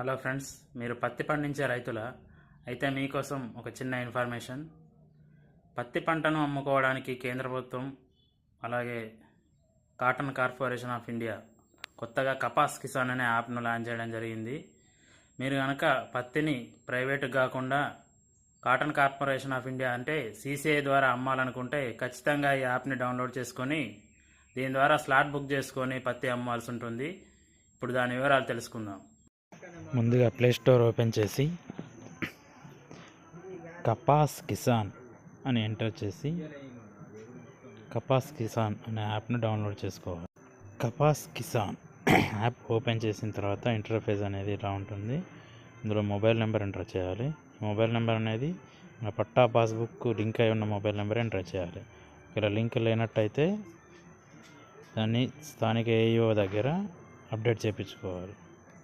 Hello friends మీరు పత్తి పండించే రైతుల? అయితే మీకోసం ఒక చిన్న ఇన్ఫర్మేషన్. పత్తి పంటను అమ్ముకోవడానికి కేంద్ర ప్రభుత్వం అలాగే కాటన్ కార్పొరేషన్ ఆఫ్ ఇండియా కొత్తగా కపాస్ కిసాన్ అనే యాప్ను లాంచ్ చేయడం జరిగింది. మీరు కనుక పత్తిని ప్రైవేటు కాకుండా కాటన్ కార్పొరేషన్ ఆఫ్ ఇండియా అంటే సీసీఐ ద్వారా అమ్మాలనుకుంటే ఖచ్చితంగా ఈ యాప్ని డౌన్లోడ్ చేసుకొని దీని ద్వారా స్లాట్ బుక్ చేసుకొని పత్తి అమ్మాల్సి ఉంటుంది. ఇప్పుడు దాని వివరాలు తెలుసుకుందాం. ముందుగా ప్లే స్టోర్ ఓపెన్ చేసి కపాస్ కిసాన్ అని ఎంటర్ చేసి కపాస్ కిసాన్ అనే యాప్ను డౌన్లోడ్ చేసుకోవాలి. కపాస్ కిసాన్ యాప్ ఓపెన్ చేసిన తర్వాత ఇంటర్ఫేస్ అనేది ఇలా ఉంటుంది. ఇందులో మొబైల్ నెంబర్ ఎంటర్ చేయాలి. మొబైల్ నెంబర్ అనేది మన పట్టా పాస్బుక్ లింక్ అయి ఉన్న మొబైల్ నెంబర్ ఎంటర్ చేయాలి. ఇక్కడ లింక్ లేనట్టయితే దాన్ని స్థానిక ఏఈఓ దగ్గర అప్డేట్ చేయించుకోవాలి.